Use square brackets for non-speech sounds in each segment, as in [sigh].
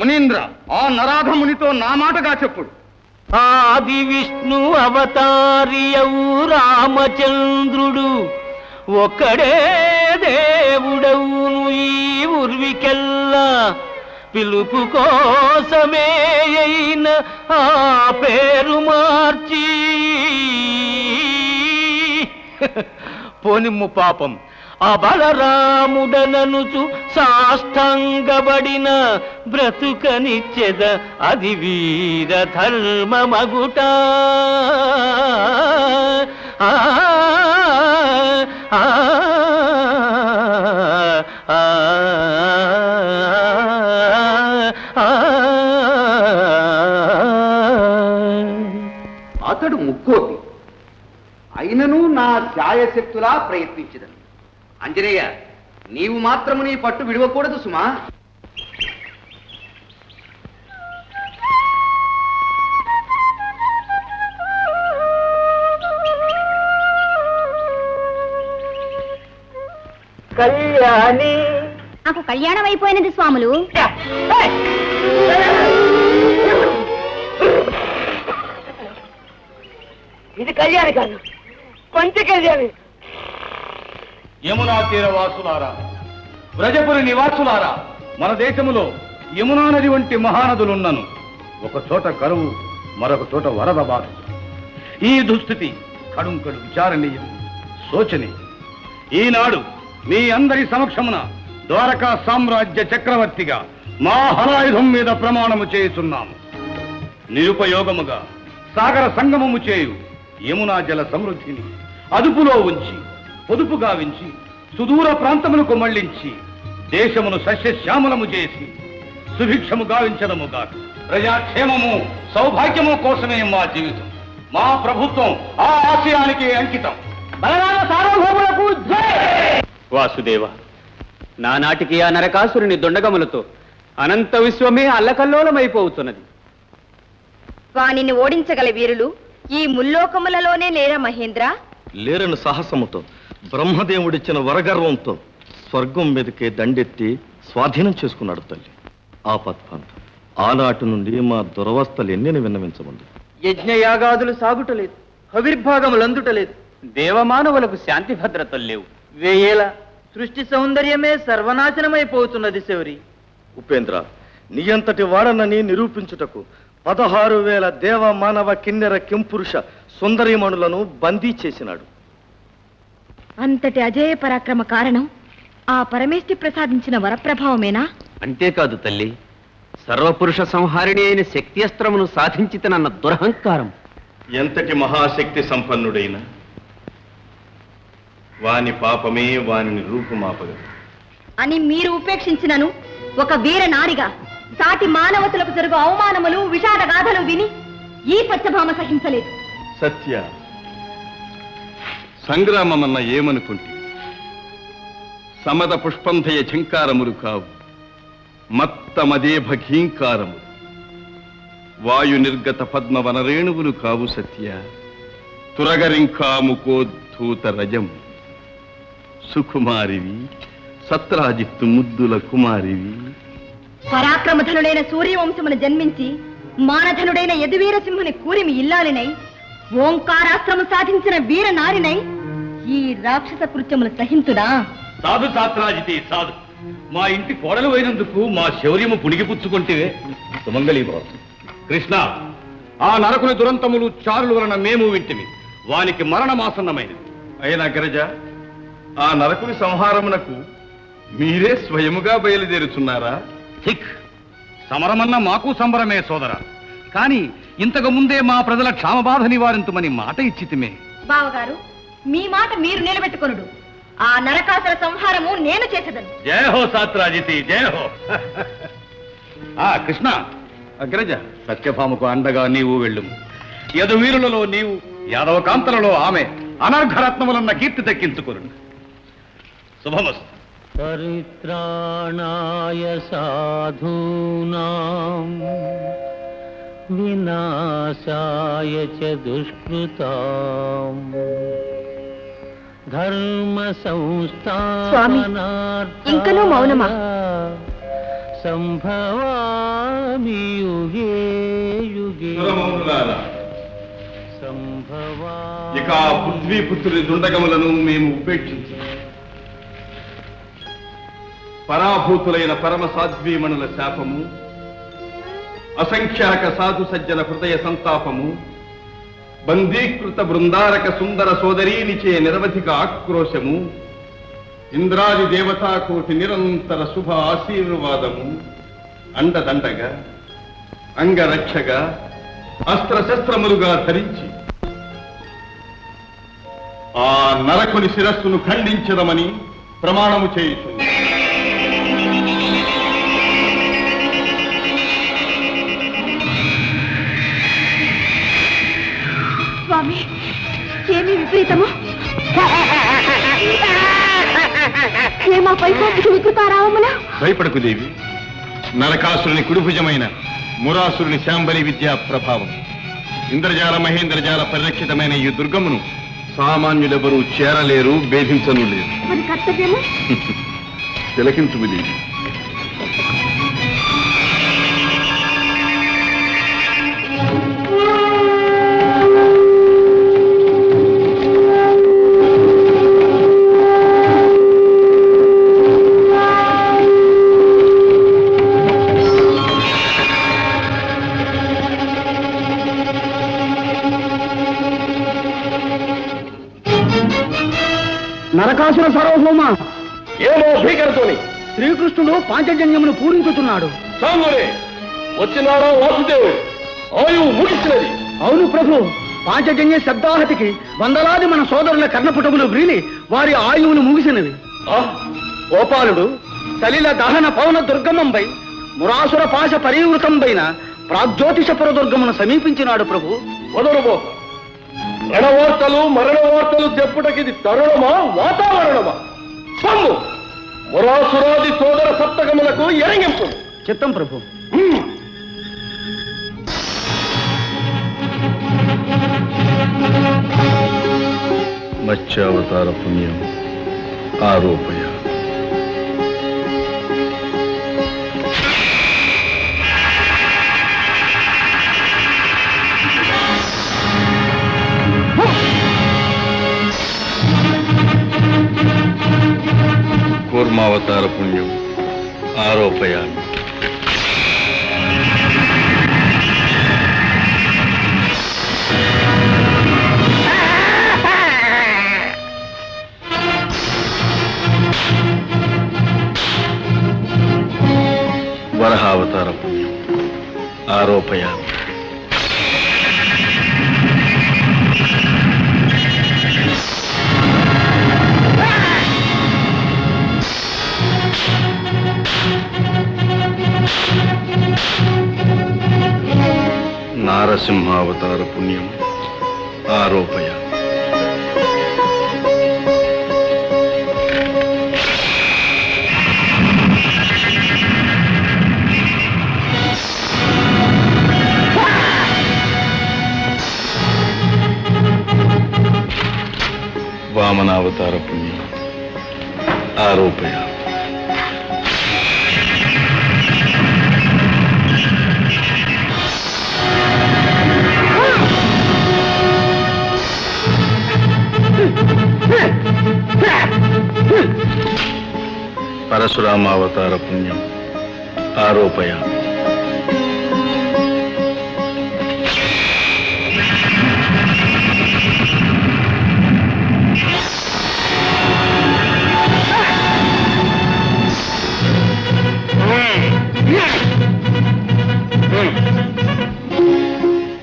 మునీంద్ర ఆ నరాధమునితో నా మాటగా చెప్పుడు. ఆది విష్ణు అవతారియవు రామచంద్రుడు ఒక్కడే దేవుడవును ఈ ఉర్వికెల్లా. పిలుపు కోసమే అయిన ఆ పేరు మార్చి. పోనిమ్ము పాపం ఆ సాష్టంగబడిన బ్రతుకనిచ్చెద అది వీర ధర్మమగుట. ఆ, ఆ, అతడు ముక్కోటి. అయినను నా ఛాయశక్తులా ప్రయత్నించదను. అంజనేయ నీవు మాత్రము నీ పట్టు విడవకూడదు సుమా. కళ్యాణి. నాకు కళ్యాణం అయిపోయినది స్వాములు. ఇది కళ్యాణి కాదు. పంచ కళ్యాణి. యమునా తీర వాసులారా వ్రజపురి నివాసులారా మన దేశములో యమునా నది వంటి మహానదులున్నను. ఒక చోట కరువు మరొక చోట వరద బాధ. ఈ దుస్థితి కడుంకడు విచారణీయం శోచనీయం. ఈనాడు మీ అందరి సమక్షమున ద్వారకా సామ్రాజ్య చక్రవర్తిగా మా హలాయుధం మీద ప్రమాణము చేయుచున్నాము. నిరుపయోగముగా సాగర సంగమము చేయు యమునా జల సమృద్ధిని అదుపులో ఉంచి పొదుపు గావించి సుదూర ప్రాంతములకు మళ్ళించి దేశమును సస్యశ్యామలము చేసి సుభిక్షము గావించడము కాదు ప్రజాక్షేమము సౌభాగ్యము కోసమే మా జీవితం. మా ప్రభుత్వం ఆ ఆశయానికి అంకితం. బలరామ సార్వభౌములకు జై! వాసుదేవ నానాటికి ఆ నరకాసురుని దొండగములతో అనంత విశ్వమే అల్లకల్లోలమైపోతున్నది. వానిని ఓడించగల వీరులు ఈ ముల్లోకములలోనే లేరా మహేంద్ర? లేరని సాహసముతో బ్రహ్మదేవుడిచ్చిన వరగర్వంతో స్వర్గం మీదకే దండెత్తి స్వాధీనం చేసుకున్నాడు తల్లి. ఆపత్పాంత ఆనాటి నుండి మా దురవస్థలు ఎన్నెని విన్నవించమంది. యజ్ఞయాగాదులు సాగుటలేదు హవిర్భాగములందుటలేదు. దేవమానవులకు శాంతి భద్రతలు లేవు. వేయేల సృష్టి సౌందర్యమే సర్వనాశనమైపోతున్నది శౌరి. ఉపేంద్ర నీ అంతటి వాడనని నిరూపించుటకు పదహారు వేల దేవ మానవ కిన్నెర కింపురుష సుందరీమణులను బందీ చేసినాడు. అంతటి అజేయ పరాక్రమ కారణం ఆ పరమేష్టి ప్రసాదించిన వరప్రభావమేనా? అంతేకాదు తల్లి. సర్వపురుష సంహారిణి అయిన శక్తి అస్త్రమును సాధించితనన్న దురహంకారం. ఎంతటి మహాశక్తి సంపన్నుడైన వాని పాపమే వానిని రూపుమాపగలదు అని మీరు ఉపేక్షించినను ఒక వీర నారిగా సాటి మానవతులకు జరుగు అవమానములు విషాద గాథలు విని ఈ సత్యభామ సహించలేదు. సత్య సంగ్రామమన్న ఏమనుకుంటే? సమద పుష్పంధయ ఝంకారములు కావు. మత్తమదేభీంకారము వాయు నిర్గత పద్మ వనరేణువులు కావు సత్య. తురగరింకాముకోద్ధూత రజం. సుకుమారివి సత్రాజిత్తు ముద్దుల కుమారివి. పరాక్రమధనుడైన సూర్యవంశమును జన్మించి మానధనుడైన యదువీరసింహుని కూరిమి ఇల్లాలినై ఓంకారాస్త్రము సాధించిన వీర నారినై ఈ రాక్షస కృత్యములు సహించుడా సాధు సాత్రాజితి సాధు. మా ఇంటి కోడలు అయినందుకు మా శౌర్యము పుణిగిపుచ్చుకుంటే సుమంగళీ భవతం కృష్ణ ఆ నరకుని దురంతములు చారుల వలన మేము వింటిమి. వానికి మరణమాసన్నమైనది. అయినా గిరజ ఆ నరకుని సంహారమునకు మీరే స్వయముగా బయలుదేరుచున్నారా? ఠిక్. సమరమన్న మాకు సంబరమే సోదర. కాని ఇంతకు ముందే మా ప్రజల క్షామబాధ నివారించమని మాట ఇచ్చితిమే. బావగారు మీ మాట మీరు నిలబెట్టుకొనుడు. ఆ నరకాసుర సంహారము నేను చేసేదను. జయ హో సాత్రాజితి జయ హో. ఆ కృష్ణ అగ్రజ సత్యభామకు అండగా నీవు వెళ్ళుము యదువీరులలో నీవు యాదవ కాంతలలో ఆమె అనర్ఘరత్నములన్న కీర్తి దక్కించుకురు శుభమస్తు. పరిత్రాణాయ సాధూనాం వినాశాయ చ దుష్కృతాం. ధర్మ ఇంకనూ మౌనమా? సంభవామి యుగే ఇక పృథ్వీ పుత్రుడి దుండగములను మేము ఉపేక్షించ పరాభూతులైన పరమ సాధ్వీమణుల శాపము అసంఖ్యాక సాధు సజ్జన హృదయ సంతాపము బందీకృత బృందారక సుందర సోదరీనిచే నిరవధిక ఆక్రోశము ఇంద్రాది దేవతాకోటి నిరంతర శుభ ఆశీర్వాదము అండదండగా అంగరక్షగా అస్త్రశస్త్రములుగా ధరించి ఆ నరకుని శిరస్సును ఖండించదమని ప్రమాణము చేయుచు ఏమి విపరీతము? ఏమా పైకోపికి వికృతారావమున? భయపడకు దేవి. నరకాసురుని కుడిభుజమైన మురాసురుని శాంబలి విద్యా ప్రభావం. ఇంద్రజాల మహేంద్రజాల పరిరక్షితమైన ఈ దుర్గమును సామాన్యులెవరూ చేరలేరు భేదించను లేరు మరి కర్తవ్యము? తిలకించుము దేవి. శ్రీకృష్ణుడు పాంచజన్యమును పూరించుతున్నాడు. సాంగురే వచ్చినాడా వాసుదేవుడు? ఆయువు ముగిసినది. అవును ప్రభు పాంచజన్య శబ్దాహతికి వందలాది మన సోదరుల కర్ణపుటములు వ్రీలి వారి ఆయువును ముగిసినవి. గోపాలుడు సలిల దహన పవన దుర్గమంపై మురాసుర పాశ పరివృతంపైన ప్రాగ్జ్యోతిషపుర దుర్గమును సమీపించినాడు ప్రభు. వదరుబో. రణవార్తలు మరణ వార్తలు చెప్పుటకిది తరుణమా వాతావరణమా? మురాసురాది సోదర సప్తకములకు ఎరంగింపు. చిత్తం ప్రభు. మత్స్యావతార పుణ్యం ఆరోపయ. కూర్మావతార పుణ్యం ఆరోపయామి నారసింహావతార పుణ్యం. ఆరోపయ. వామనావతార పుణ్యం. ఆరోపయ. పరశురామావతార పుణ్యం. ఆరోపయ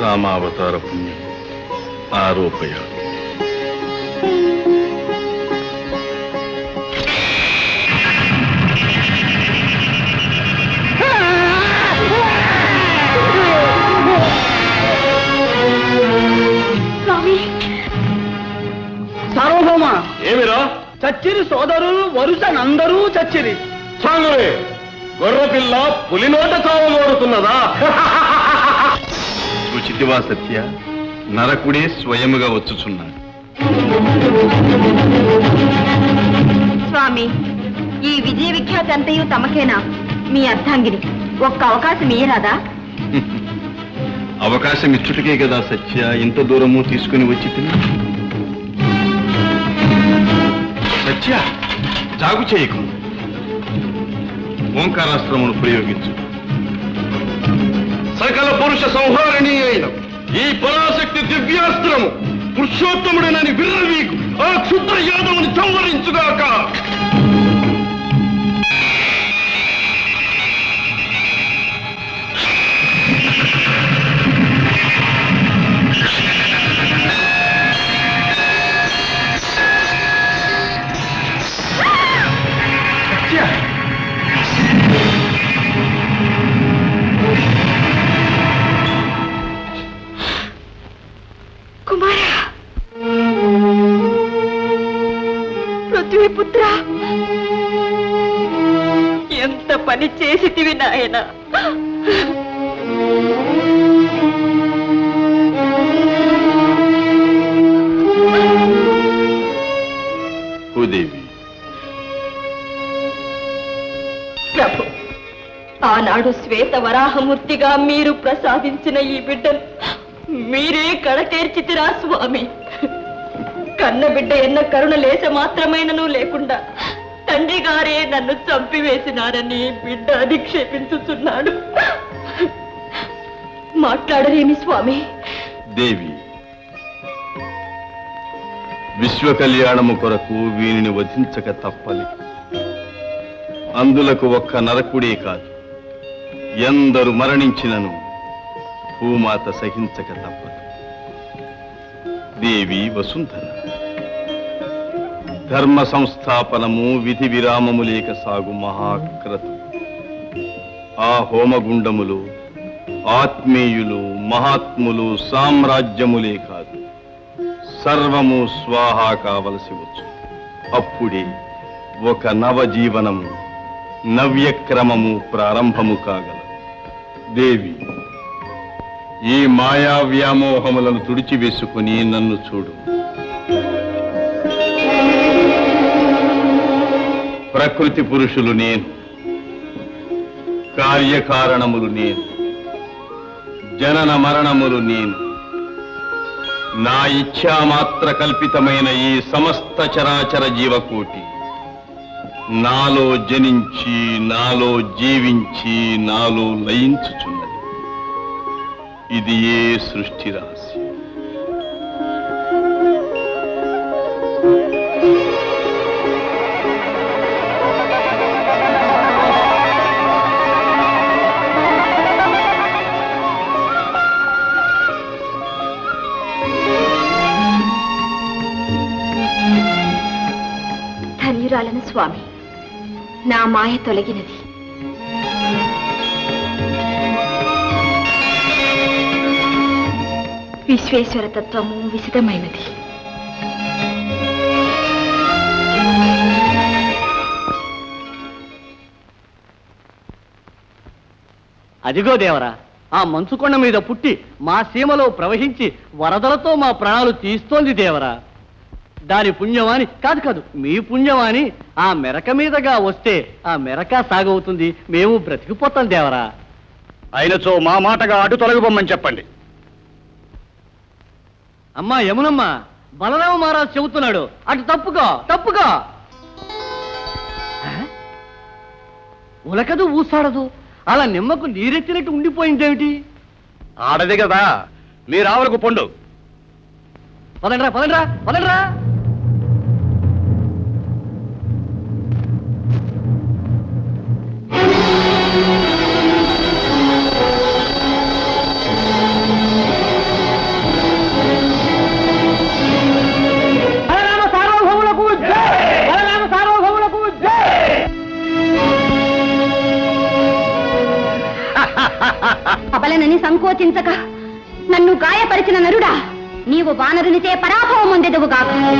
రామావతార పుణ్యం. ఆరోపయ సార్వభౌమ ఏమిరా? చచ్చిరి సోదరులు వరుసనందరూ చచ్చిరి. సాంగురే గొర్రెపిల్ల పులినోట చావగోరుతున్నదా సూచితివా [laughs] సత్య? నరకుడే స్వయముగా వచ్చుచున్నాడు. స్వామి ఈ విజయ విఖ్యాతి అంతయు తమకేనా? మీ అర్థాంగిని ఒక్క అవకాశం ఇయ్యరాదా? [laughs] అవకాశం ఇచ్చుటకే కదా సత్య ఇంత దూరము తీసుకుని వచ్చి సత్య జాగు చేయకు. ఓంకారాశ్రమును ప్రయోగించు. సకల పురుష సంహారిణి అయిన ఈ పరాశక్తి దివ్యాస్త్రము పురుషోత్తముడనని విర్రవీకు ఆ క్షుద్ర యాదవుని సంవరించుగాక పని చేసితివి నాయన. భూదేవి. ప్రభు ఆనాడు శ్వేత వరాహమూర్తిగా మీరు ప్రసాదించిన ఈ బిడ్డను మీరే కడతేర్చితిరా స్వామి. కన్న బిడ్డ ఎన్న కరుణ లేచ మాత్రమైనను లేకుండా గారే నన్ను చంపివేసినారని బిడ్డ అధిక్షేపించుతున్నాడు. మాట్లాడలేమి స్వామి. దేవి విశ్వ కళ్యాణము కొరకు వీనిని వధించక తప్పలి అందులకు ఒక్క నరకుడే కాదు ఎందరు మరణించినను భూమాత సహించక తప్పదు దేవి వసుంధర. ధర్మ సంస్థాపనము విధి విరామము లేక సాగు మహాక్రతు ఆ హోమగుండములు ఆత్మీయులు మహాత్ములు సామ్రాజ్యములే కాదు. సర్వము స్వాహా కావలసి వచ్చు. అప్పుడే ఒక నవజీవనము నవ్యక్రమము ప్రారంభము కాగల. దేవి ఈ మాయా వ్యామోహములను తుడిచివేసుకుని నన్ను చూడు. ప్రకృతి పురుషులు నేను కార్యకారణములు నేను జనన మరణములు నేను. నా ఇచ్ఛామాత్ర కల్పితమైన ఈ సమస్త చరాచర జీవకోటి నాలో జనించి నాలో జీవించి నాలో లయించుచున్నది ఇది ఏ సృష్టి రాశి స్వామి. నా మాయ తొలగినది. విశ్వేశ్వర తత్వము విశదమైనది అదిగో దేవరా ఆ మంచుకొండ మీద పుట్టి మా సీమలో ప్రవహించి వరదలతో మా ప్రాణాలు తీస్తోంది దేవరా. దాని పుణ్యమాని కాదు కాదు మీ పుణ్యమాని ఆ మెరక మీదగా వస్తే ఆ మెరక సాగవుతుంది. మేము బ్రతికిపోతాం దేవరా. అయినచో మా మాటగా అటు తొలగిపోమని చెప్పండి. అమ్మా యమునమ్మ బలరామ మహారాజు చెబుతున్నాడు. అటు తప్పుకో తప్పుకో? ఉలకదు ఊసాడదు. అలా నిమ్మకు నీరెత్తినట్టు ఉండిపోయిందేమిటి? ఆడది కదా మీరు ఆవలకు పొండు. పదండ్రా పదండ్రా పదండ్రా. ఆలోచించక నన్ను గాయపరిచిన నరుడా నీవు వానరునిచే పరాభవం పొందెదవుగాక